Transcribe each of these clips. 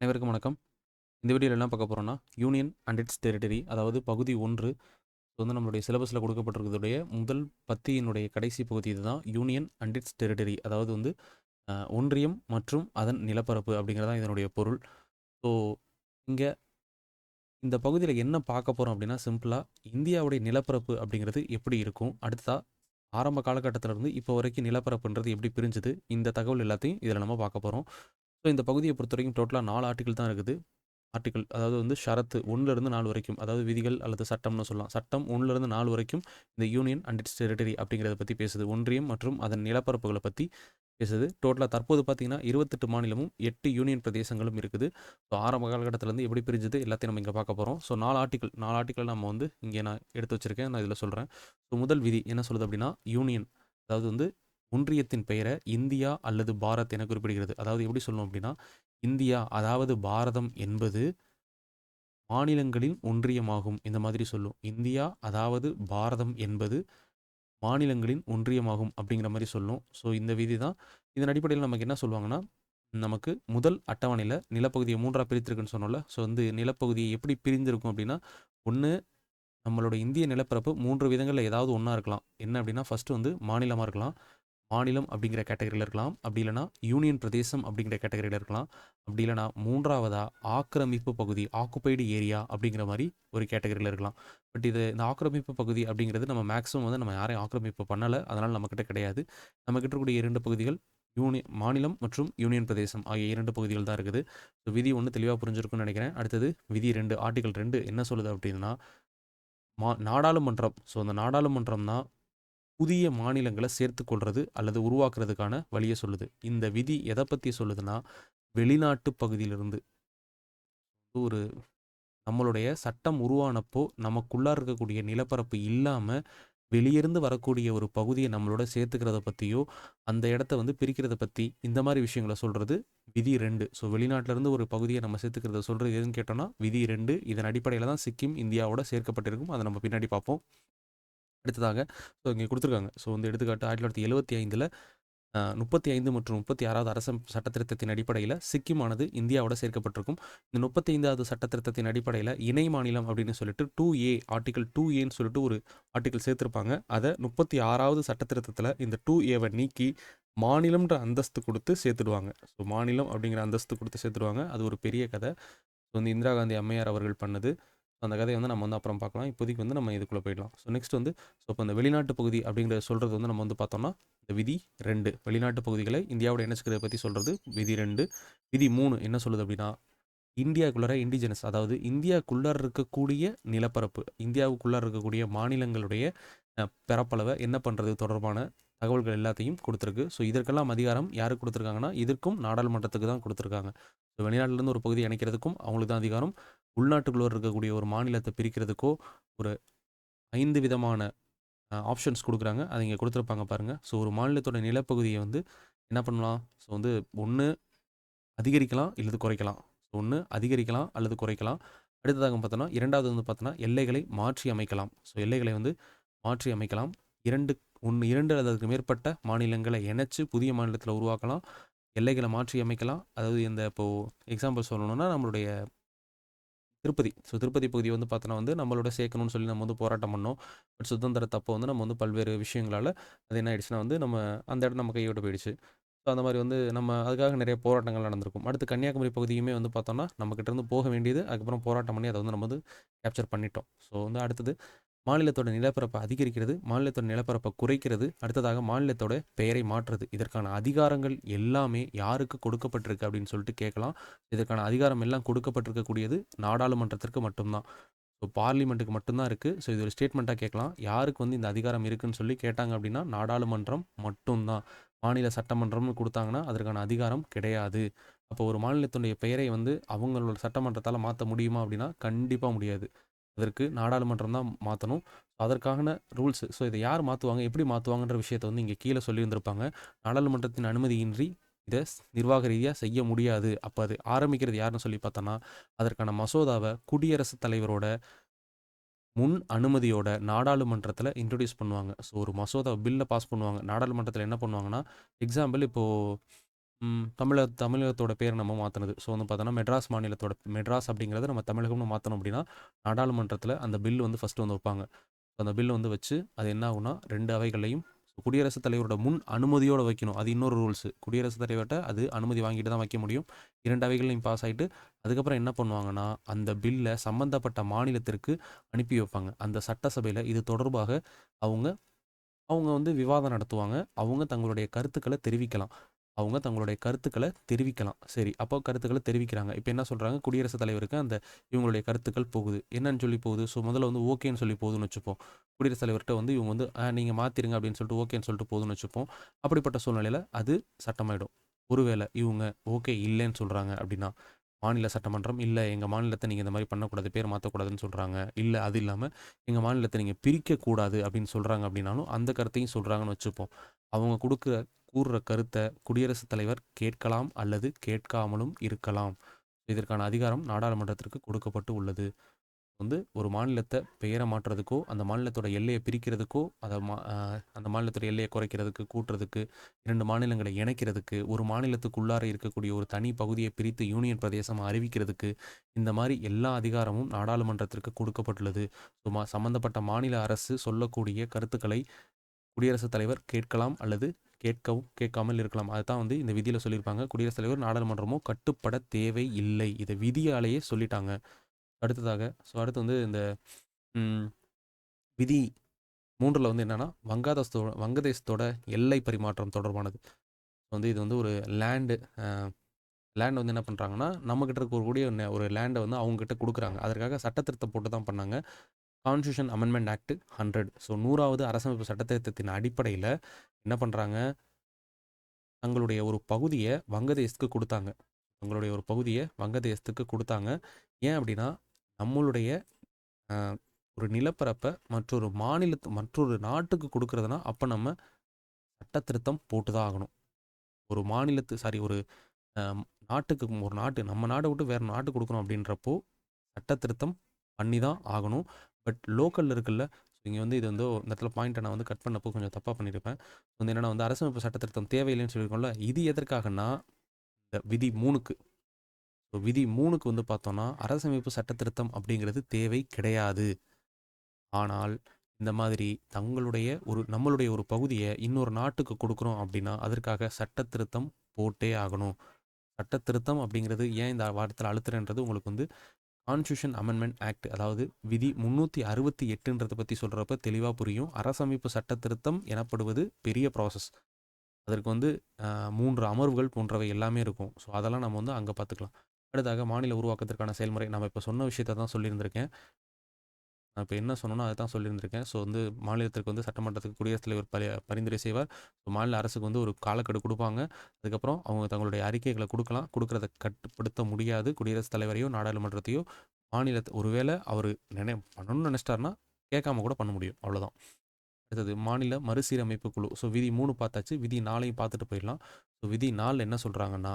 அனைவருக்கும் வணக்கம். இந்த வீடியோவில் என்ன பார்க்க போகிறோம்னா யூனியன் அண்ட் இட்ஸ் டெரிட்டரி அதாவது பகுதி ஒன்று வந்து நம்மளுடைய சிலபஸில் கொடுக்கப்பட்டிருக்கிறதுடைய முதல் பத்தியினுடைய கடைசி பகுதி இதுதான் யூனியன் அண்ட் இட்ஸ் டெரிட்டரி அதாவது வந்து ஒன்றியம் மற்றும் அதன் நிலப்பரப்பு அப்படிங்கிறது தான் இதனுடைய பொருள். ஸோ இங்கே இந்த பகுதியில் என்ன பார்க்க போகிறோம் அப்படின்னா சிம்பிளாக இந்தியாவுடைய நிலப்பரப்பு அப்படிங்கிறது எப்படி இருக்கும்? அடுத்ததாக ஆரம்ப காலகட்டத்திலிருந்து இப்போ வரைக்கும் நிலப்பரப்புன்றது எப்படி பிரிஞ்சுது? இந்த தகவல் எல்லாத்தையும் இதில் நம்ம பார்க்க போகிறோம் ஸோ இந்த பகுதியை பொறுத்த வரைக்கும் டோட்டலாக நாலு ஆர்டிக்கல் தான் இருக்குது. ஆர்டிக்கல் அதாவது வந்து ஷரத்து ஒன்றுலேருந்து நாலு வரைக்கும் அதாவது விதிகள் அல்லது சட்டம்னு சொல்லலாம். சட்டம் ஒன்றுலேருந்து நாலு வரைக்கும் இந்த யூனியன் அண்ட் இட்ஸ் டெரிட்டரி அப்படிங்கிறத பற்றி பேசுது. ஒன்றியம் மற்றும் அதன் நிலப்பரப்புகளை பற்றி பேசுது. டோட்டலாக தற்போது பார்த்தீங்கன்னா இருபத்தெட்டு மாநிலமும் எட்டு யூனியன் பிரதேசங்களும் இருக்குது. ஸோ ஆரம்ப காலகட்டத்திலேருந்து எப்படி பிரிஞ்சுது எல்லாத்தையும் நம்ம இங்கே பார்க்க போகிறோம் ஸோ நாலு ஆர்டிக்கல் நாலு ஆர்டிக்கல் நம்ம வந்து இங்கே நான் எடுத்து வச்சுருக்கேன். நான் இதில் சொல்கிறேன் ஸோ முதல் விதி என்ன சொல்லுது அப்படின்னா யூனியன் அதாவது வந்து ஒன்றியத்தின் பெயரை இந்தியா அல்லது பாரத் என குறிப்பிடுகிறது. அதாவது எப்படி சொல்லணும் அப்படின்னா இந்தியா அதாவது பாரதம் என்பது மாநிலங்களின் ஒன்றியமாகும். இந்த மாதிரி சொல்லும். இந்தியா அதாவது பாரதம் என்பது மாநிலங்களின் ஒன்றியமாகும் அப்படிங்கிற மாதிரி சொல்லும். ஸோ இந்த விதி தான் இதன் அடிப்படையில் நமக்கு என்ன சொல்லுவாங்கன்னா நமக்கு முதல் அட்டவணையில் நிலப்பகுதியை மூன்றாக பிரித்திருக்குன்னு சொன்னோம்ல. ஸோ வந்து நிலப்பகுதியை எப்படி பிரிந்திருக்கும் அப்படின்னா ஒன்று நம்மளோட இந்திய நிலப்பரப்பு மூன்று விதங்களில் ஏதாவது ஒன்றா இருக்கலாம். என்ன அப்படின்னா ஃபஸ்ட்டு வந்து மாநிலமாக இருக்கலாம். மாநிலம் அப்படிங்கிற கேட்டகரியில் இருக்கலாம். அப்படி இல்லைனா யூனியன் பிரதேசம் அப்படிங்கிற கேட்டகரியில் இருக்கலாம். அப்படி இல்லைனா மூன்றாவதாக ஆக்கிரமிப்பு பகுதி ஆக்குபைடு ஏரியா அப்படிங்கிற மாதிரி ஒரு கேட்டகரியில் இருக்கலாம். பட் இது இந்த ஆக்கிரமிப்பு பகுதி அப்படிங்கிறது நம்ம மேக்ஸிமம் வந்து நம்ம யாரையும் ஆக்கிரமிப்பு பண்ணலை. அதனால் நம்மக்கிட்ட கிடையாது. நம்மக்கிட்ட இருக்கக்கூடிய இரண்டு பகுதிகள் யூனி மாநிலம் மற்றும் யூனியன் பிரதேசம் ஆகிய இரண்டு பகுதிகள் தான் இருக்குது. ஸோ விதி ஒன்று தெளிவாக புரிஞ்சிருக்கும்னு நினைக்கிறேன். அடுத்தது விதி ரெண்டு ஆர்டிகல் ரெண்டு என்ன சொல்லுது அப்படின்னா மா நாடாளுமன்றம். ஸோ அந்த நாடாளுமன்றம் தான் புதிய மாநிலங்களை சேர்த்து கொள்வது அல்லது உருவாக்குறதுக்கான வழியை சொல்லுது. இந்த விதி எதை பற்றி சொல்லுதுன்னா வெளிநாட்டு பகுதியிலிருந்து ஒரு நம்மளுடைய சட்டம் உருவானப்போ நமக்குள்ளா இருக்கக்கூடிய நிலப்பரப்பு இல்லாமல் வெளியிருந்து வரக்கூடிய ஒரு பகுதியை நம்மளோட சேர்த்துக்கிறத பற்றியோ அந்த இடத்த வந்து பிரிக்கிறத பற்றி இந்த மாதிரி விஷயங்களை சொல்கிறது விதி ரெண்டு. ஸோ வெளிநாட்டிலேருந்து ஒரு பகுதியை நம்ம சேர்த்துக்கிறத சொல்கிறது எதுன்னு கேட்டோம்னா விதி ரெண்டு இதன் அடிப்படையில் தான் சிக்கிம் இந்தியாவோட சேர்க்கப்பட்டிருக்கும். அதை நம்ம பின்னாடி பார்ப்போம். அடுத்ததாக ஸோ இங்கே கொடுத்துருக்காங்க. ஸோ வந்து எடுத்துக்காட்டு ஆயிரத்தி தொள்ளாயிரத்தி எழுபத்தி ஐந்தில் முப்பத்தி ஐந்து மற்றும் முப்பத்தி ஆறாவது அரச சட்டத்திருத்தத்தின் அடிப்படையில் சிக்கிமானது இந்தியாவோட சேர்க்கப்பட்டிருக்கும். இந்த முப்பத்தி ஐந்தாவது சட்டத்திருத்தத்தின் அடிப்படையில் இணை மாநிலம் அப்படின்னு சொல்லிட்டு டூ ஏ ஆர்டிகல் டூ ஏன்னு சொல்லிட்டு ஒரு ஆர்டிகல் சேர்த்துருப்பாங்க. அதை முப்பத்தி ஆறாவது சட்டத்திருத்தத்தில் இந்த டூ ஏவை நீக்கி மாநிலம்ன்ற அந்தஸ்து கொடுத்து சேர்த்துடுவாங்க. ஸோ மாநிலம் அப்படிங்கிற அந்தஸ்து கொடுத்து சேர்த்துடுவாங்க. அது ஒரு பெரிய கதை. ஸோ வந்து இந்திரா காந்தி அம்மையார் அவர்கள் பண்ணது. அந்த கதையை வந்து நம்ம வந்து அப்புறம் பார்க்கலாம். இப்போதைக்கு வந்து நம்ம இதுக்குள்ளே போயிடலாம். ஸோ நெக்ஸ்ட் வந்து ஸோ இப்போ இந்த வெளிநாட்டு பகுதி அப்படிங்கிறத சொல்கிறது வந்து நம்ம வந்து பார்த்தோம்னா இந்த விதி ரெண்டு. வெளிநாட்டு பகுதிகளை இந்தியாவோட இணைச்சிக்கிறத பற்றி சொல்கிறது விதி ரெண்டு. விதி மூணு என்ன சொல்லுது அப்படின்னா இந்தியாவுக்குள்ளார இண்டிஜினஸ் அதாவது இந்தியாக்குள்ளார இருக்கக்கூடிய நிலப்பரப்பு இந்தியாவுக்குள்ளார இருக்கக்கூடிய மாநிலங்களுடைய பரப்பளவை என்ன பண்ணுறது தொடர்பான தகவல்கள் எல்லாத்தையும் கொடுத்துருக்கு. ஸோ இதற்கெல்லாம் அதிகாரம் யாருக்கு கொடுத்துருக்காங்கன்னா இதற்கும் நாடாளுமன்றத்துக்கு தான் கொடுத்துருக்காங்க. ஸோ வெளிநாட்டிலேருந்து ஒரு பகுதி இணைக்கிறதுக்கும் அவங்களுக்கு தான் அதிகாரம். உள்நாட்டுக்குள்ளே இருக்கக்கூடிய ஒரு மாநிலத்தை பிரிக்கிறதுக்கோ ஒரு ஐந்து விதமான ஆப்ஷன்ஸ் கொடுக்குறாங்க. அதை இங்கே கொடுத்துருப்பாங்க பாருங்கள் ஸோ ஒரு மாநிலத்தோட நிலப்பகுதியை வந்து என்ன பண்ணலாம்? ஸோ வந்து ஒன்று அதிகரிக்கலாம் இல்லது குறைக்கலாம். ஸோ ஒன்று அதிகரிக்கலாம் அல்லது குறைக்கலாம். அடுத்ததாக பார்த்தோன்னா இரண்டாவது வந்து பார்த்தோன்னா எல்லைகளை மாற்றி அமைக்கலாம். ஸோ எல்லைகளை வந்து மாற்றி அமைக்கலாம். இரண்டு ஒன்று இரண்டு அல்லது அதுக்கு மேற்பட்ட மாநிலங்களை இணைச்சு புதிய மாநிலத்தில் உருவாக்கலாம். எல்லைகளை மாற்றி அமைக்கலாம். அதாவது இந்த இப்போது எக்ஸாம்பிள் சொல்லணும்னா நம்மளுடைய திருப்பதி. ஸோ திருப்பதி பகுதி வந்து பார்த்தோன்னா வந்து நம்மளோட சேர்க்கணும்னு சொல்லி நம்ம வந்து போராட்டம் பண்ணோம். பட் சுதந்திரத்தப்போ வந்து நம்ம வந்து பல்வேறு விஷயங்களால் அது என்ன ஆயிடுச்சுன்னா வந்து நம்ம அந்த இடம் நம்ம கையோட போயிடுச்சு. ஸோ அந்த மாதிரி வந்து நம்ம அதுக்காக நிறைய போராட்டங்கள் நடந்திருக்கும். அடுத்து கன்னியாகுமரி பகுதியுமே வந்து பார்த்தோம்னா நம்மக்கிட்ட இருந்து போக வேண்டியது அதுக்கப்புறம் போராட்டம் பண்ணி அதை வந்து நம்ம வந்து கேப்சர் பண்ணிட்டோம். ஸோ வந்து அடுத்தது மாநிலத்தோட நிலப்பரப்பை அதிகரிக்கிறது மாநிலத்தோட நிலப்பரப்பை குறைக்கிறது அடுத்ததாக மாநிலத்தோட பெயரை மாற்றுறது. இதற்கான அதிகாரங்கள் எல்லாமே யாருக்கு கொடுக்கப்பட்டிருக்கு அப்படின்னு சொல்லிட்டு கேட்கலாம். இதற்கான அதிகாரம் எல்லாம் கொடுக்கப்பட்டிருக்கக்கூடியது நாடாளுமன்றத்திற்கு மட்டும்தான். ஸோ பார்லிமெண்ட்டுக்கு மட்டும்தான் இருக்குது ஸோ இது ஒரு ஸ்டேட்மெண்ட்டாக கேட்கலாம். யாருக்கு வந்து இந்த அதிகாரம் இருக்குன்னு சொல்லி கேட்டாங்க அப்படின்னா நாடாளுமன்றம் மட்டும்தான். மாநில சட்டமன்றம்னு கொடுத்தாங்கன்னா அதற்கான அதிகாரம் கிடையாது. அப்போ ஒரு மாநிலத்தினுடைய பெயரை வந்து அவங்களோட சட்டமன்றத்தால் மாற்ற முடியுமா அப்படின்னா கண்டிப்பாக முடியாது. அதற்கு நாடாளுமன்றம் தான் மாற்றணும் அதற்கான ரூல்ஸ் ஸோ இதை யார் மாற்றுவாங்க எப்படி மாற்றுவாங்கன்ற விஷயத்தை வந்து இங்கே கீழே சொல்லியிருந்திருப்பாங்க. நாடாளுமன்றத்தின் அனுமதியின்றி இதை நிர்வாக ரீதியாக செய்ய முடியாது. அப்போ அது ஆரம்பிக்கிறது யாருன்னு சொல்லி பார்த்தோன்னா அதற்கான மசோதாவை குடியரசுத் தலைவரோட முன் அனுமதியோட நாடாளுமன்றத்தில் இன்ட்ரடியூஸ் பண்ணுவாங்க. ஸோ ஒரு மசோதா பில்லை பாஸ் பண்ணுவாங்க. நாடாளுமன்றத்தில் என்ன பண்ணுவாங்கன்னா எக்ஸாம்பிள் இப்போது தமிழ தமிழகத்தோட பேர் நம்ம மாற்றினது ஸோ வந்து பார்த்தோன்னா மெட்ராஸ் மாநிலத்தோட மெட்ராஸ் அப்படிங்கிறத நம்ம தமிழகம்னு மாற்றணும் அப்படின்னா நாடாளுமன்றத்தில் அந்த பில் வந்து ஃபஸ்ட்டு வந்து வைப்பாங்க. அந்த பில் வந்து வச்சு அது என்ன ஆகுனா ரெண்டு அவைகளையும் குடியரசுத் தலைவரோட முன் அனுமதியோடு வைக்கணும். அது இன்னொரு ரூல்ஸு குடியரசுத் தலைவர்கிட்ட அது அனுமதி வாங்கிட்டு தான் வைக்க முடியும். இரண்டு அவைகளையும் பாஸ் ஆகிட்டு அதுக்கப்புறம் என்ன பண்ணுவாங்கன்னா அந்த பில்லை சம்மந்தப்பட்ட மாநிலத்திற்கு அனுப்பி வைப்பாங்க. அந்த சட்டசபையில் இது தொடர்பாக அவங்க அவங்க வந்து விவாதம் நடத்துவாங்க. அவங்க தங்களுடைய கருத்துக்களை தெரிவிக்கலாம். அவங்க தங்களுடைய கருத்துக்களை தெரிவிக்கலாம். சரி அப்போ கருத்துக்களை தெரிவிக்கிறாங்க. இப்போ என்ன சொல்கிறாங்க குடியரசுத் தலைவருக்கு அந்த இவங்களுடைய கருத்துக்கள் போகுது. என்னன்னு சொல்லி போகுது? ஸோ முதல்ல வந்து ஓகேன்னு சொல்லி போகுதுன்னு வச்சுப்போம். குடியரசுத் தலைவர்கிட்ட வந்து இவங்க வந்து நீங்கள் மாற்றிருங்க அப்படின்னு சொல்லிட்டு ஓகேன்னு சொல்லிட்டு போகுதுன்னு வச்சுப்போம். அப்படிப்பட்ட சூழ்நிலையில் அது சட்டமாயிடும். ஒருவேளை இவங்க ஓகே இல்லைன்னு சொல்கிறாங்க அப்படின்னா மாநில சட்டமன்றம் இல்லை எங்கள் மாநிலத்தை நீங்கள் இந்த மாதிரி பண்ணக்கூடாது பேர் மாற்றக்கூடாதுன்னு சொல்கிறாங்க இல்லை அது இல்லாமல் எங்கள் மாநிலத்தை நீங்கள் பிரிக்கக்கூடாது அப்படின்னு சொல்கிறாங்க அப்படின்னாலும் அந்த கருத்தையும் சொல்கிறாங்கன்னு வச்சுப்போம். அவங்க கொடுக்குற கூறுற கருத்தை குடியரசுத் தலைவர் கேட்கலாம் அல்லது கேட்காமலும் இருக்கலாம். இதற்கான அதிகாரம் நாடாளுமன்றத்திற்கு கொடுக்கப்பட்டு உள்ளது. வந்து ஒரு மாநிலத்தை பெயரை மாற்றுறதுக்கோ அந்த மாநிலத்தோட எல்லையை பிரிக்கிறதுக்கோ அதை மா அந்த மாநிலத்தோட எல்லையை குறைக்கிறதுக்கு கூட்டுறதுக்கு இரண்டு மாநிலங்களை இணைக்கிறதுக்கு ஒரு மாநிலத்துக்குள்ளார இருக்கக்கூடிய ஒரு தனி பகுதியை பிரித்து யூனியன் பிரதேசமாக அறிவிக்கிறதுக்கு இந்த மாதிரி எல்லா அதிகாரமும் நாடாளுமன்றத்திற்கு கொடுக்கப்பட்டுள்ளது. சும்மா சம்பந்தப்பட்ட மாநில அரசு சொல்லக்கூடிய கருத்துக்களை குடியரசுத் தலைவர் கேட்கலாம் அல்லது கேட்கவும் கேட்காமல் இருக்கலாம். அதுதான் வந்து இந்த விதியில் சொல்லியிருப்பாங்க. குடியரசுத் தலைவர் நாடாளுமன்றமோ கட்டுப்பட தேவை இல்லை இதை விதியாலேயே சொல்லிட்டாங்க. அடுத்ததாக ஸோ அடுத்து வந்து இந்த விதி மூன்றில் வந்து என்னென்னா வங்காதேசத்தோட வங்கதேசத்தோட எல்லை பரிமாற்றம் தொடர்பானது. வந்து இது வந்து ஒரு லேண்டு லேண்ட் வந்து என்ன பண்ணுறாங்கன்னா நம்மக்கிட்ட இருக்கக்கூடிய ஒரு லேண்டை வந்து அவங்ககிட்ட கொடுக்குறாங்க. அதற்காக சட்டத்திருத்தம் போட்டு தான் பண்ணாங்க. Constitution amendment act hundred so நூறாவது அரசமைப்பு சட்டத்திருத்தத்தின் அடிப்படையில் என்ன பண்ணுறாங்க தங்களுடைய ஒரு பகுதியை வங்கதேசத்துக்கு கொடுத்தாங்க. தங்களுடைய ஒரு பகுதியை வங்கதேசத்துக்கு கொடுத்தாங்க. ஏன் அப்படின்னா நம்மளுடைய ஒரு நிலப்பரப்பை மற்றொரு மாநிலத்து மற்றொரு நாட்டுக்கு கொடுக்கறதுனா அப்போ நம்ம சட்ட திருத்தம் போட்டு தான் ஆகணும். ஒரு மாநிலத்து சாரி ஒரு நாட்டுக்கு ஒரு நாட்டு நம்ம நாட்டை விட்டு வேறு நாட்டு கொடுக்கணும் அப்படின்றப்போ சட்ட திருத்தம் பண்ணி தான் ஆகணும். பட் லோக்கலில் இருக்குல்ல இங்கே வந்து இது வந்து இந்த இடத்துல பாயிண்ட்டை நான் வந்து கட் பண்ணப்போ கொஞ்சம் தப்பாக பண்ணியிருப்பேன் வந்து என்னென்னா வந்து அரசமைப்பு சட்ட திருத்தம் தேவையில்லைன்னு சொல்லியிருக்கோம்ல இது எதற்காகன்னா இந்த விதி மூணுக்கு. விதி மூணுக்கு வந்து பார்த்தோன்னா அரசமைப்பு சட்ட திருத்தம் அப்படிங்கிறது தேவை கிடையாது. ஆனால் இந்த மாதிரி தங்களுடைய ஒரு நம்மளுடைய ஒரு பகுதியை இன்னொரு நாட்டுக்கு கொடுக்குறோம் அப்படின்னா அதற்காக சட்ட திருத்தம் போட்டே ஆகணும். சட்ட திருத்தம் அப்படிங்கிறது ஏன் இந்த வாரத்தில் அழுத்துறேன்றது உங்களுக்கு வந்து கான்ஸ்டியூஷன் அமெண்ட்மெண்ட் ஆக்ட் அதாவது விதி முந்நூற்றி அறுபத்தி எட்டுன்றதை பற்றி சொல்கிறப்ப தெளிவாக புரியும். அரசமைப்பு சட்ட திருத்தம் எனப்படுவது பெரிய ப்ராசஸ் அதற்கு வந்து மூன்று அமர்வுகள் போன்றவை எல்லாமே இருக்கும். ஸோ அதெல்லாம் நம்ம வந்து அங்கே பார்த்துக்கலாம். அடுத்தாக மாநில உருவாக்கத்திற்கான செயல்முறை. நம்ம இப்போ சொன்ன விஷயத்தை தான் சொல்லியிருந்திருக்கேன். நான் இப்போ என்ன சொன்னோன்னா அதை தான் சொல்லியிருந்திருக்கேன். ஸோ வந்து மாநிலத்திற்கு வந்து சட்டமன்றத்துக்கு குடியரசுத் தலைவர் பரி பரிந்துரை செய்வார். ஸோ மாநில அரசுக்கு வந்து ஒரு காலக்கெடு கொடுப்பாங்க. அதுக்கப்புறம் அவங்க தங்களுடைய அறிக்கைகளை கொடுக்கலாம். கொடுக்குறத கட்டுப்படுத்த முடியாது. குடியரசுத் தலைவரையோ நாடாளுமன்றத்தையோ மாநிலத்தை ஒருவேளை அவர் நினை பண்ணணும்னு நினச்சிட்டாருன்னா கேட்காம கூட பண்ண முடியும். அவ்வளோதான் அடுத்தது மாநில மறுசீரமைப்பு குழு. ஸோ விதி மூணு பார்த்தாச்சு. விதி நாளையும் பார்த்துட்டு போயிடலாம். ஸோ விதி நாள் என்ன சொல்கிறாங்கன்னா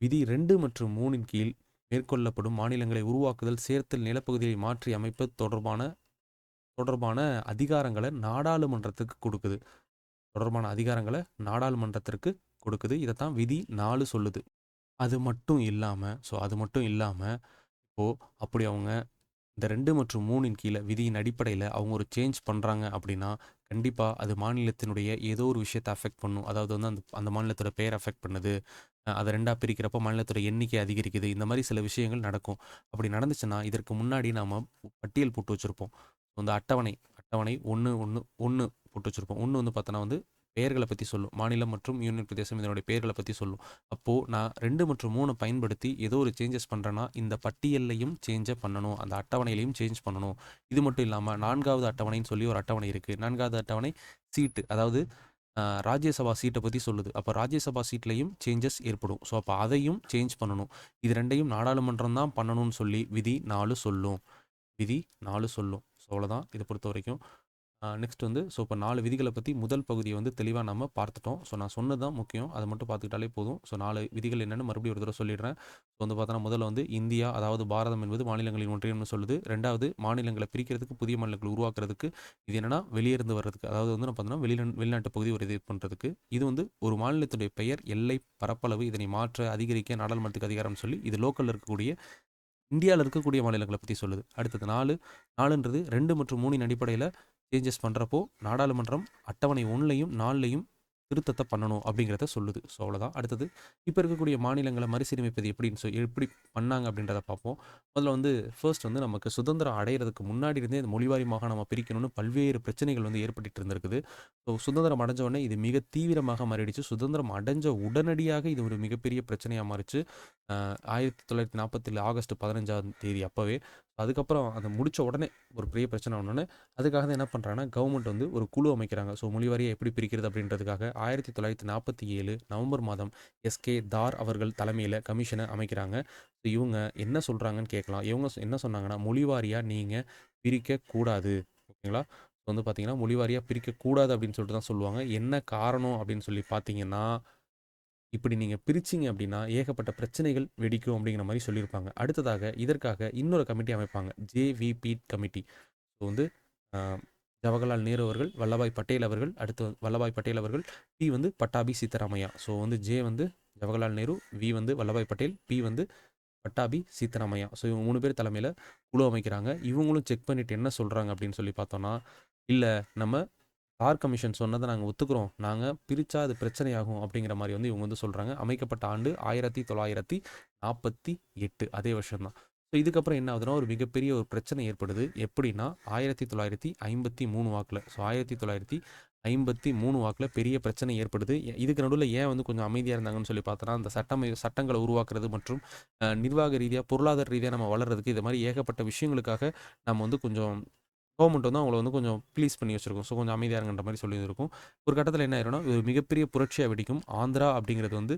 விதி ரெண்டு மற்றும் மூணின் கீழ் மேற்கொள்ளப்படும் மாநிலங்களை உருவாக்குதல் சேர்த்தல் நிலப்பகுதியை மாற்றி அமைப்பு தொடர்பான தொடர்பான அதிகாரங்களை நாடாளுமன்றத்துக்கு கொடுக்குது. தொடர்பான அதிகாரங்களை நாடாளுமன்றத்திற்கு கொடுக்குது. இதைத்தான் விதி நாலு சொல்லுது. அது மட்டும் இல்லாமல் ஸோ அது மட்டும் இல்லாமல் இப்போது அப்படி அவங்க இந்த ரெண்டு மற்றும் மூணின் கீழே விதியின் அடிப்படையில் அவங்க ஒரு சேஞ்ச் பண்ணுறாங்க அப்படின்னா கண்டிப்பாக அது மாநிலத்தினுடைய ஏதோ ஒரு விஷயத்தை அஃபெக்ட் பண்ணும். அதாவது வந்து அந்த அந்த மாநிலத்தோட பெயர் அஃபெக்ட் பண்ணுது. அதை ரெண்டாக பிரிக்கிறப்போ மாநிலத்தோட எண்ணிக்கை அதிகரிக்குது. இந்த மாதிரி சில விஷயங்கள் நடக்கும். அப்படி நடந்துச்சுன்னா இதற்கு முன்னாடி நாம் பட்டியல் போட்டு வச்சுருப்போம். இந்த அட்டவணை அட்டவணை ஒன்று ஒன்று ஒன்று போட்டு வச்சுருப்போம். ஒன்று வந்து பார்த்தோன்னா வந்து பெயர்களை பற்றி சொல்லும். மாநிலம் மற்றும் யூனியன் பிரதேசம் இதனுடைய பெயர்களை பற்றி சொல்லும். அப்போது நான் ரெண்டு மற்றும் மூணு பயன்படுத்தி ஏதோ ஒரு சேஞ்சஸ் பண்ணுறேன்னா இந்த பட்டியல்லையும் சேஞ்சை பண்ணணும். அந்த அட்டவணையிலையும் சேஞ்ச் பண்ணணும். இது மட்டும் இல்லாமல் நான்காவது அட்டவணைன்னு சொல்லி ஒரு அட்டவணை இருக்குது நான்காவது அட்டவணை சீட்டு. அதாவது ராஜ்யசபா சீட்டை பற்றி சொல்லுது. அப்போ ராஜ்யசபா சீட்லேயும் சேஞ்சஸ் ஏற்படும். ஸோ அப்போ அதையும் சேஞ்ச் பண்ணணும். இது ரெண்டையும் நாடாளுமன்றம் தான் பண்ணணும்னு சொல்லி விதி நாலு சொல்லும். விதி நாலு சொல்லும். ஸோ அவ்வளோதான் இதை பொறுத்த வரைக்கும் நெக்ஸ்ட் வந்து ஸோ இப்போ நாலு விதிகளை பற்றி முதல் பகுதியை வந்து தெளிவாக நம்ம பார்த்துட்டோம். ஸோ நான் சொன்னது தான் முக்கியம். அதை மட்டும் பார்த்துக்கிட்டாலே போதும். ஸோ நாலு விதிகள் என்னென்னு மறுபடியும் ஒரு தடவை சொல்லிடுறேன். ஸோ வந்து பார்த்தோன்னா முதல்ல வந்து இந்தியா அதாவது பாரதம் என்பது மாநிலங்களின் ஒன்றியம்னு சொல்லுது. ரெண்டாவது மாநிலங்களை பிரிக்கிறதுக்கு புதிய மாநிலங்களை உருவாக்குறதுக்கு இது என்னன்னா வெளியிருந்து வர்றதுக்கு. அதாவது வந்து நம்ம பார்த்தோம்னா வெளி வெளிநாட்டு பகுதி ஒரு இது பண்ணுறதுக்கு இது வந்து ஒரு மாநிலத்துடைய பெயர் எல்லை பரப்பளவு இதனை மாற்ற அதிகரிக்க நாடாளுமன்றத்துக்கு அதிகாரம்னு சொல்லி இது லோக்கலில் இருக்கக்கூடிய இந்தியாவில் இருக்கக்கூடிய மாநிலங்களை பற்றி சொல்லுது. அடுத்தது நாலு நாலுன்றது ரெண்டு மற்றும் மூணின் அடிப்படையில் சேஞ்சஸ் பண்ணுறப்போ நாடாளுமன்றம் அட்டவணை ஒன்றுலையும் நாலுலையும் திருத்தத்தை பண்ணணும் அப்படிங்கிறத சொல்லுது. ஸோ அவ்வளோதான் அடுத்தது இப்போ இருக்கக்கூடிய மாநிலங்களை மறுசீரமைப்பது எப்படின்னு சொல்லி எப்படி பண்ணாங்க அப்படின்றத பார்ப்போம். முதல்ல வந்து ஃபர்ஸ்ட் வந்து நமக்கு சுதந்திரம் அடையிறதுக்கு முன்னாடி இருந்தே இந்த மொழிவாரிமாக நம்ம பிரிக்கணும்னு பல்வேறு பிரச்சனைகள் வந்து ஏற்பட்டு இருந்திருக்குது. ஸோ சுதந்திரம் அடைஞ்ச உடனே இது மிக தீவிரமாக மாறிடுச்சு. சுதந்திரம் அடைஞ்ச உடனடியாக இது ஒரு மிகப்பெரிய பிரச்சனையாக மாறிச்சு. ஆயிரத்தி தொள்ளாயிரத்தி நாற்பத்தி ஆகஸ்ட் பதினஞ்சாம் தேதி அப்போவே. அதுக்கப்புறம் அதை முடித்த உடனே ஒரு பெரிய பிரச்சனை ஒன்று அதுக்காக தான் என்ன பண்ணுறாங்கன்னா கவர்மெண்ட் வந்து ஒரு குழு அமைக்கிறாங்க. ஸோ மொழிவாரியை எப்படி பிரிக்கிறது அப்படின்றதுக்காக ஆயிரத்தி தொள்ளாயிரத்தி நாற்பத்தி ஏழு நவம்பர் மாதம் எஸ்கே தார் அவர்கள் தலைமையில் கமிஷனை அமைக்கிறாங்க. ஸோ இவங்க என்ன சொல்கிறாங்கன்னு கேட்கலாம். இவங்க சொ- என்ன சொன்னாங்கன்னா மொழிவாரியாக நீங்கள் பிரிக்கக்கூடாது. ஓகேங்களா? வந்து பார்த்தீங்கன்னா மொழிவாரியாக பிரிக்கக்கூடாது அப்படின்னு சொல்லிட்டு தான் சொல்லுவாங்க. என்ன காரணம் அப்படின்னு சொல்லி பார்த்தீங்கன்னா இப்படி நீங்கள் பிரிச்சிங்க அப்படின்னா ஏகப்பட்ட பிரச்சனைகள் வெடிக்கும் அப்படிங்கிற மாதிரி சொல்லியிருப்பாங்க. அடுத்ததாக இதற்காக இன்னொரு கமிட்டி அமைப்பாங்க. JVP committee. ஸோ வந்து ஜவஹர்லால் நேரு அவர்கள் வல்லபாய் பட்டேல் அவர்கள் அடுத்து வல்லபாய் பட்டேல் அவர்கள் பி வந்து பட்டாபி சீத்தாராமையா. ஸோ வந்து ஜே வந்து ஜவஹர்லால் நேரு வி வந்து வல்லபாய் பட்டேல் பி வந்து பட்டாபி சீதாராமையா ஸோ இவங்க மூணு பேர் தலைமையில் குழு அமைக்கிறாங்க. இவங்களும் செக் பண்ணிவிட்டு என்ன சொல்கிறாங்க அப்படின்னு சொல்லி பார்த்தோன்னா இல்லை நம்ம தார் கமிஷன் சொன்னதை நாங்கள் ஒத்துக்கிறோம். நாங்கள் பிரித்தா அது பிரச்சனையாகும் அப்படிங்கிற மாதிரி வந்து இவங்க வந்து சொல்கிறாங்க அமைக்கப்பட்ட ஆண்டு ஆயிரத்தி தொள்ளாயிரத்தி நாற்பத்தி எட்டு அதே வருஷம்தான். ஸோ இதுக்கப்புறம் என்ன ஆகுதுன்னா ஒரு மிகப்பெரிய ஒரு பிரச்சனை ஏற்படுது. எப்படின்னா ஆயிரத்தி தொள்ளாயிரத்தி ஐம்பத்தி மூணு வாக்கில் ஸோ ஆயிரத்தி தொள்ளாயிரத்தி ஐம்பத்தி மூணு வாக்கில் பெரிய பிரச்சனை ஏற்படுது. இதுக்கு நடுவில் ஏன் வந்து கொஞ்சம் அமைதியாக இருந்தாங்கன்னு சொல்லி பார்த்தோன்னா அந்த சட்டம் சட்டங்களை உருவாக்குறது மற்றும் நிர்வாக ரீதியாக பொருளாதார ரீதியாக நம்ம வளர்றதுக்கு இது மாதிரி ஏகப்பட்ட விஷயங்களுக்காக நம்ம வந்து கொஞ்சம் கவர்மெண்ட் வந்து அவங்கள வந்து கொஞ்சம் ப்ளீஸ் பண்ணி வச்சிருக்கோம். ஸோ கொஞ்சம் அமைதியாக இருங்கன்ற மாதிரி சொல்லியிருக்கும் ஒரு கட்டத்தில் என்ன ஆயிரும்னா ஒரு மிகப்பெரிய புரட்சியாக வெடிக்கும் ஆந்திரா அப்படிங்கிறது வந்து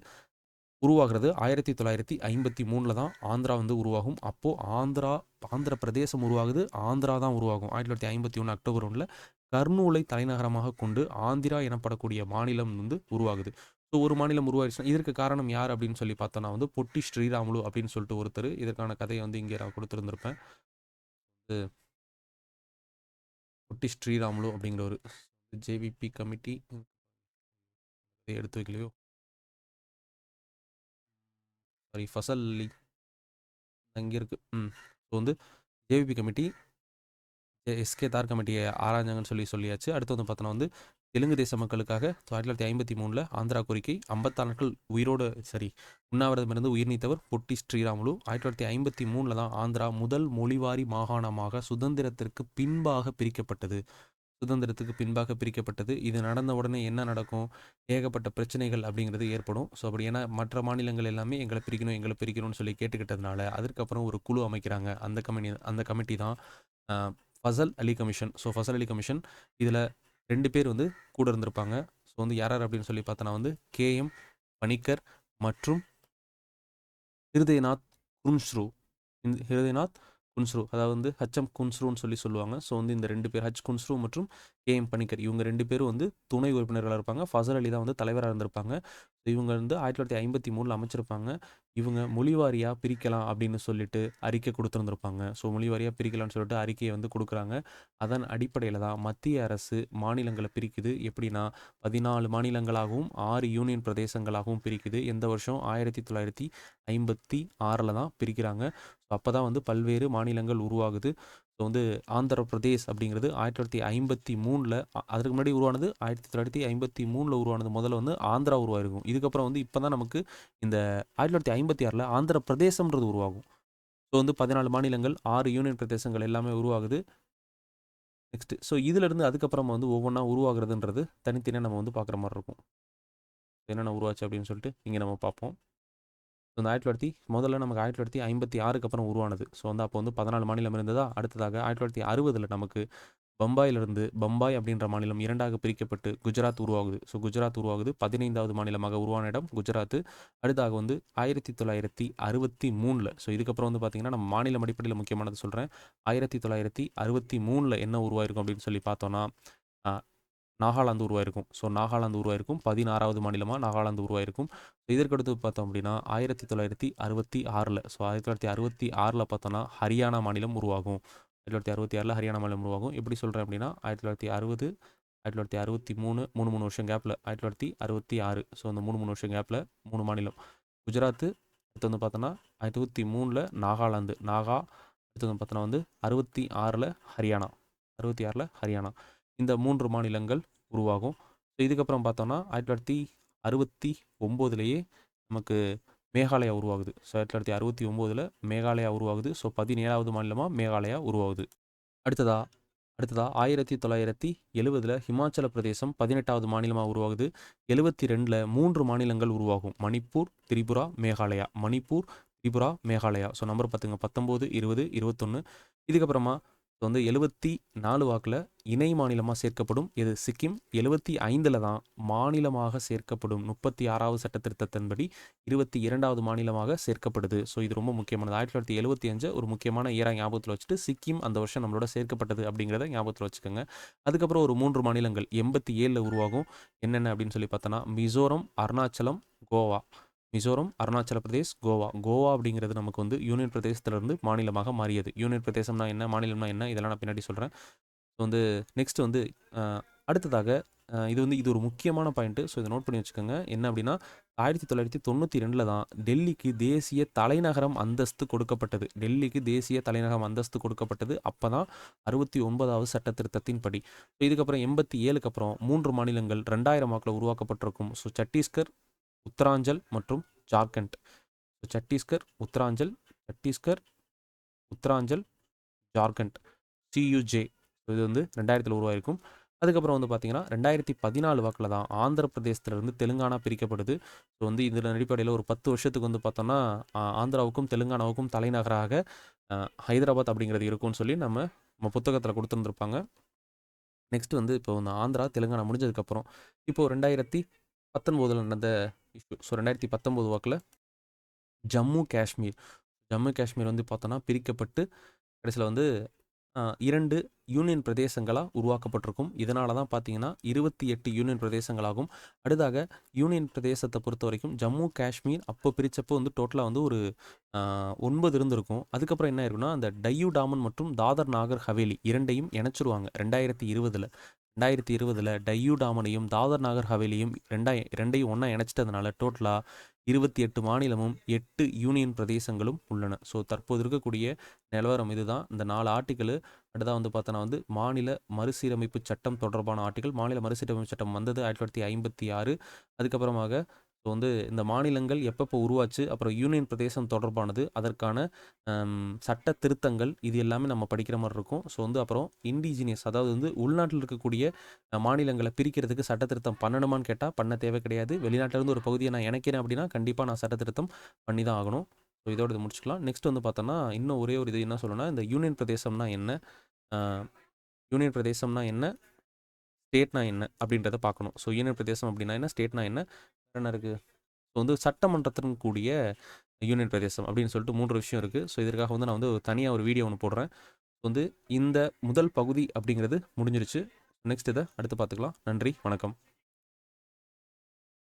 உருவாகிறது ஆயிரத்தி தொள்ளாயிரத்தி ஐம்பத்தி மூணில் தான் ஆந்திரா வந்து உருவாகும். அப்போது ஆந்திரா ஆந்திர பிரதேசம் உருவாகுது. ஆந்திரா தான் உருவாகும். ஆயிரத்தி தொள்ளாயிரத்தி ஐம்பத்தி ஒன்று அக்டோபர் ஒன்றில் கர்னூலை தலைநகரமாக கொண்டு ஆந்திரா எனப்படக்கூடிய மாநிலம் வந்து உருவாகுது. ஸோ ஒரு மாநிலம் உருவாயிருச்சுன்னா இதற்கு காரணம் யார் அப்படின்னு சொல்லி பார்த்தோன்னா வந்து பொட்டி ஸ்ரீராமுலு அப்படின்னு சொல்லிட்டு ஒருத்தர். இதற்கான கதையை வந்து இங்கே நான் கொடுத்துருந்துருப்பேன். குட்டி பொட்டி ஸ்ரீராமுலு அப்படிங்கிற ஒரு ஜேவிபி கமிட்டி எடுத்து வைக்கலையோ? சாரி ஃபசல் அலி அங்கே இருக்கு. ம். ஸோ வந்து ஜேவிபி கமிட்டி எஸ்கே தார் கமிட்டியை ஆராய்ஞ்சாங்கன்னு சொல்லி சொல்லியாச்சு. அடுத்து வந்து பார்த்தோன்னா வந்து தெலுங்கு தேச மக்களுக்காக ஆயிரத்தி தொள்ளாயிரத்தி ஐம்பத்தி மூணில் ஆந்திரா கோரிக்கை ஐம்பத்தாறு நாட்கள் உயிரோடு சரி உண்ணாவிரதமிருந்து உயிர் நீத்தவர் பொட்டி ஸ்ரீராமுலு. ஆயிரத்தி தொள்ளாயிரத்தி ஐம்பத்தி மூணில் தான் ஆந்திரா முதல் மொழிவாரி மாகாணமாக சுதந்திரத்திற்கு பின்பாக பிரிக்கப்பட்டது. சுதந்திரத்துக்கு பின்பாக பிரிக்கப்பட்டது. இது நடந்த உடனே என்ன நடக்கும்? ஏகப்பட்ட பிரச்சனைகள் அப்படிங்கிறது ஏற்படும். ஸோ அப்படி ஏன்னா மற்ற மாநிலங்கள் எல்லாமே எங்களை பிரிக்கணும் எங்களை பிரிக்கணும்னு சொல்லி கேட்டுக்கிட்டதுனால அதுக்கப்புறம் ஒரு குழு அமைக்கிறாங்க. அந்த கமிட்டி அந்த கமிட்டி தான் Fazal Ali commission. So Fazal Ali commission இதில் ரெண்டு பேர் வந்து கூட இருந்திருப்பாங்க. ஸோ வந்து யார் யார் அப்படின்னு சொல்லி பார்த்தோன்னா வந்து கேஎம் பணிக்கர் மற்றும் ஹிருதயநாத் குன்ஸ்ரு. இந்த ஹிருதயநாத் குன்ஸ்ரு அதாவது வந்து ஹச்எம் குன்ஸ்ருன்னு சொல்லி சொல்லுவாங்க. ஸோ வந்து இந்த ரெண்டு பேர் ஹச் குன்ஸ்ரு மற்றும் கேஎம் பணிக்கர் இவங்க ரெண்டு பேரும் வந்து துணை உறுப்பினர்களாக இருப்பாங்க. ஃபசல் அலி தான் வந்து தலைவராக இருந்திருப்பாங்க. இவங்க வந்து ஆயிரத்தி தொள்ளாயிரத்தி ஐம்பத்தி மூணில் அமைச்சிருப்பாங்க. இவங்க மொழிவாரியாக பிரிக்கலாம் அப்படின்னு சொல்லிட்டு அறிக்கை கொடுத்துருந்துருப்பாங்க. ஸோ மொழிவாரியாக பிரிக்கலாம்னு சொல்லிட்டு அறிக்கையை வந்து கொடுக்குறாங்க. அதன் அடிப்படையில் தான் மத்திய அரசு மாநிலங்களை பிரிக்குது. எப்படின்னா பதினாலு மாநிலங்களாகவும் ஆறு யூனியன் பிரதேசங்களாகவும் பிரிக்குது. எந்த வருஷம் ஆயிரத்தி தொள்ளாயிரத்தி ஐம்பத்தி ஆறில் தான் பிரிக்கிறாங்க. ஸோ அப்போ தான் வந்து பல்வேறு மாநிலங்கள் உருவாகுது. ஸோ வந்து ஆந்திர பிரதேஷ் அப்படிங்கிறது ஆயிரத்தி தொள்ளாயிரத்தி ஐம்பத்தி மூணில் அதுக்கு முன்னாடி உருவானது ஆயிரத்தி தொள்ளாயிரத்தி ஐம்பத்தி மூணில் உருவானது. முதல்ல வந்து ஆந்திரா உருவாயிருக்கும். இதுக்கப்புறம் வந்து இப்போ தான் நமக்கு இந்த ஆயிரத்தி தொள்ளாயிரத்தி ஐம்பத்தி ஆறில் ஆந்திர பிரதேசம்ன்றது உருவாகும். ஸோ வந்து பதினாலு மாநிலங்கள் ஆறு யூனியன் பிரதேசங்கள் எல்லாமே உருவாகுது. நெக்ஸ்ட்டு ஸோ இதிலிருந்து அதுக்கப்புறம் வந்து ஒவ்வொன்றா உருவாகுறதுன்றது தனித்தனியாக நம்ம வந்து பார்க்குற மாதிரி இருக்கும். என்னென்ன உருவாச்சு அப்படின்னு சொல்லிட்டு இங்கே நம்ம பார்ப்போம். ஸோ இந்த ஆயிரத்தி தொள்ளாயிரத்தி முதல்ல நமக்கு ஆயிரத்தி தொள்ளாயிரத்தி ஐம்பத்தி ஆறுக்கு அப்புறம் உருவானது. ஸோ வந்து அப்போ வந்து பதினாலு மாநிலம் இருந்ததா? அடுத்ததாக ஆயிரத்தி தொள்ளாயிரத்தி அறுபதில் நமக்கு பம்பாயிலிருந்து பம்பாய் அப்படின்ற மாநிலம் இரண்டாக பிரிக்கப்பட்டு குஜராத் உருவாகுது. ஸோ குஜராத் உருவாகுது. பதினைந்தாவது மாநிலமாக உருவான இடம் குஜராத் அடுத்தாக வந்து ஆயிரத்தி தொள்ளாயிரத்தி அறுபத்தி மூணில். ஸோ இதுக்கப்புறம் வந்து பார்த்திங்கன்னா நம்ம மாநிலம் அடிப்படையில் முக்கியமானது சொல்கிறேன் ஆயிரத்தி தொள்ளாயிரத்தி அறுபத்தி மூணில் என்ன உருவாயிருக்கும் அப்படின்னு சொல்லி பார்த்தோன்னா நாகாலாந்து உருவாயிருக்கும். ஸோ நாகாலாந்து உருவாயிருக்கும். பதினாறாவது மாநிலமாக நாகாலாந்து உருவாயிருக்கும். இதற்கடுத்து பார்த்தோம் அப்படின்னா ஆயிரத்தி தொள்ளாயிரத்தி அறுபத்தி ஆறில். ஸோ ஆயிரத்தி தொள்ளாயிரத்தி அறுபத்தி ஆறில் பார்த்தோன்னா ஹரியானா மாநிலம் உருவாகும். ஆயிரத்தி தொள்ளாயிரத்தி அறுபத்தி ஆறில் ஹரியானா மாநிலம் உருவாகும். எப்படி சொல்கிறேன் அப்படின்னா ஆயிரத்தி தொள்ளாயிரத்தி அறுபது ஆயிரத்தி தொள்ளாயிரத்தி அறுபத்தி மூணு மூணு மூணு வருஷம் கேப்பில் ஆயிரத்தி தொள்ளாயிரத்தி அறுபத்தி ஆறு. ஸோ அந்த மூணு மூணு வருஷம் கேப்பில் மூணு மாநிலம். குஜராத்து அடுத்து வந்து பார்த்தோன்னா அறுபத்தி மூணில் நாகாலாந்து. நாகா அடுத்து வந்து பார்த்தோன்னா வந்து அறுபத்தி ஆறில் ஹரியானா. அறுபத்தி ஆறில் ஹரியானா. இந்த மூன்று மாநிலங்கள் உருவாகும். ஸோ இதுக்கப்புறம் பார்த்தோன்னா ஆயிரத்தி தொள்ளாயிரத்தி அறுபத்தி ஒம்போதுலேயே நமக்கு மேகாலயா உருவாகுது. ஸோ ஆயிரத்தி தொள்ளாயிரத்தி அறுபத்தி ஒம்போதில் மேகாலயா உருவாகுது. ஸோ பதினேழாவது மாநிலமாக மேகாலயா உருவாகுது. அடுத்ததா அடுத்ததாக ஆயிரத்தி தொள்ளாயிரத்தி எழுவதில் ஹிமாச்சல பிரதேசம் பதினெட்டாவது மாநிலமாக உருவாகுது. எழுபத்தி ரெண்டில் மூன்று மாநிலங்கள் உருவாகும். மணிப்பூர் திரிபுரா மேகாலயா. மணிப்பூர் திரிபுரா மேகாலயா. ஸோ நம்பர் பார்த்துங்க. பத்தொம்போது இருபது இருபத்தொன்று இதுக்கப்புறமா ஸோ வந்து எழுபத்தி நாலு வாக்கில் இணை மாநிலமாக சேர்க்கப்படும். இது சிக்கிம் எழுபத்தி ஐந்தில் தான் மாநிலமாக சேர்க்கப்படும். முப்பத்தி ஆறாவது சட்ட திருத்தத்தின்படி இருபத்தி இரண்டாவது மாநிலமாக சேர்க்கப்படுது. ஸோ இது ரொம்ப முக்கியமானது. ஆயிரத்தி தொள்ளாயிரத்தி எழுபத்தி அஞ்சு ஒரு முக்கியமான இயரா ஞாபகத்தில் வச்சுட்டு சிக்கிம் அந்த வருஷம் நம்மளோட சேர்க்கப்பட்டது அப்படிங்கிறத ஞாபகத்தில் வச்சுக்கோங்க. அதுக்கப்புறம் ஒரு மூன்று மாநிலங்கள் எண்பத்தி ஏழில் உருவாகும். என்னென்ன அப்படின்னு சொல்லி பார்த்தோன்னா மிசோரம் அருணாச்சலம் கோவா. மிசோரம் அருணாச்சல பிரதேஷ் கோவா. கோவா அப்படிங்கிறது நமக்கு வந்து யூனியன் பிரதேசத்திலிருந்து மாநிலமாக மாறியது. யூனியன் பிரதேசம்னா என்ன மாநிலம்னா என்ன இதெல்லாம் நான் பின்னாடி சொல்கிறேன் ஸோ வந்து நெக்ஸ்ட் வந்து அடுத்ததாக இது வந்து இது ஒரு முக்கியமான பாயிண்ட்டு ஸோ இதை நோட் பண்ணி வச்சுக்கோங்க. என்ன அப்படின்னா ஆயிரத்தி தொள்ளாயிரத்தி தொண்ணூற்றி ரெண்டில் தான் டெல்லிக்கு தேசிய தலைநகரம் அந்தஸ்து கொடுக்கப்பட்டது. டெல்லிக்கு தேசிய தலைநகரம் அந்தஸ்து கொடுக்கப்பட்டது. அப்போ தான் அறுபத்தி ஒன்பதாவது சட்ட திருத்தத்தின்படி ஸோ இதுக்கப்புறம் எண்பத்தி ஏழுக்கு அப்புறம் மூன்று மாநிலங்கள் ரெண்டாயிரம் வாக்கில் உருவாக்கப்பட்டிருக்கும். ஸோ சத்தீஸ்கர் உத்தராஞ்சல் மற்றும் ஜார்க்கண்ட். சட்டீஸ்கர் சத்தீஸ்கர் உத்தராஞ்சல் சத்தீஸ்கர் உத்தராஞ்சல் ஜார்க்கண்ட். சியுஜே இது வந்து ரெண்டாயிரத்தில் உருவாயிருக்கும். அதுக்கப்புறம் வந்து பார்த்தீங்கன்னா ரெண்டாயிரத்தி பதினாலு வாக்கில் தான் ஆந்திர பிரதேசத்திலிருந்து தெலுங்கானா பிரிக்கப்படுது. ஸோ வந்து இதில் அடிப்படையில் ஒரு பத்து வருஷத்துக்கு வந்து பார்த்தோம்னா ஆந்திராவுக்கும் தெலுங்கானாவுக்கும் தலைநகராக ஹைதராபாத் அப்படிங்கிறது இருக்கும்னு சொல்லி நம்ம நம்ம புத்தகத்தில் கொடுத்துருந்துருப்பாங்க. நெக்ஸ்ட் வந்து இப்போ வந்து ஆந்திரா தெலுங்கானா முடிஞ்சதுக்கப்புறம். இப்போது ரெண்டாயிரத்தி பத்தொன்பதில் நடந்த இஷ்யூ ஸோ ரெண்டாயிரத்தி பத்தொம்போது வாக்கில் ஜம்மு காஷ்மீர். ஜம்மு காஷ்மீர் வந்து பார்த்தோன்னா பிரிக்கப்பட்டு கடைசியில் வந்து இரண்டு யூனியன் பிரதேசங்களாக உருவாக்கப்பட்டிருக்கும். இதனால தான் பார்த்தீங்கன்னா இருபத்தி எட்டு யூனியன் பிரதேசங்களாகும். அடுத்தாக யூனியன் பிரதேசத்தை பொறுத்த வரைக்கும் ஜம்மு காஷ்மீர் அப்போ பிரித்தப்போ வந்து டோட்டலாக வந்து ஒரு ஒன்பது இருந்திருக்கும். அதுக்கப்புறம் என்ன ஆயிருக்குன்னா அந்த டையூ டாமன் மற்றும் தாதர் நாகர் ஹவேலி இரண்டையும் இணைச்சிருவாங்க ரெண்டாயிரத்தி இருபதில். ரெண்டாயிரத்தி இருபதில் டையூ டாமனையும் தாதர் நாகர் ஹவேலியும் ரெண்டாய் ரெண்டையும் ஒன்றா இணைச்சிட்டதுனால டோட்டலாக இருபத்தி எட்டு மாநிலமும் எட்டு யூனியன் பிரதேசங்களும் உள்ளன. ஸோ தற்போது இருக்கக்கூடிய நிலவரம் இதுதான். இந்த நாலு ஆர்டிக்கல் அடுத்ததாக வந்து பார்த்தோன்னா வந்து மாநில மறுசீரமைப்பு சட்டம் தொடர்பான ஆர்டிக்கல் மாநில மறுசீரமைப்பு சட்டம் வந்தது ஆயிரத்தி தொள்ளாயிரத்தி ஐம்பத்தி ஆறு. அதுக்கப்புறமாக ஸோ வந்து இந்த மாநிலங்கள் எப்பப்போ உருவாச்சு அப்புறம் யூனியன் பிரதேசம் தொடர்பானது அதற்கான சட்ட திருத்தங்கள் இது எல்லாமே நம்ம படிக்கிற மாதிரி இருக்கும். ஸோ வந்து அப்புறம் இண்டிஜினியஸ் அதாவது வந்து உள்நாட்டில் இருக்கக்கூடிய மாநிலங்களை பிரிக்கிறதுக்கு சட்ட திருத்தம் பண்ணணுமான்னு கேட்டால் பண்ண தேவை கிடையாது. வெளிநாட்டிலேருந்து ஒரு பகுதியை நான் இணைக்கிறேன் அப்படின்னா கண்டிப்பாக நான் சட்ட திருத்தம் பண்ணி தான் ஆகணும். ஸோ இதோட இது முடிச்சுக்கலாம். நெக்ஸ்ட் வந்து பார்த்தோன்னா இன்னும் ஒரே ஒரு இது என்ன சொல்லணும்னா இந்த யூனியன் பிரதேசம்னா என்ன யூனியன் பிரதேசம்னா என்ன ஸ்டேட்னா என்ன அப்படின்றத பார்க்கணும். ஸோ யூனியன் பிரதேசம் அப்படின்னா என்ன ஸ்டேட்னா என்ன என்ன இருக்குது ஸோ வந்து சட்டமன்றத்தின் கூடிய யூனியன் பிரதேசம் அப்படின்னு சொல்லிட்டு மூன்று விஷயம் இருக்குது ஸோ இதற்காக வந்து நான் வந்து தனியாக ஒரு வீடியோ ஒன்று போடுறேன். வந்து இந்த முதல் பகுதி அப்படிங்கிறது முடிஞ்சிருச்சு. நெக்ஸ்ட் இதை அடுத்து பார்த்துக்கலாம். நன்றி. வணக்கம்.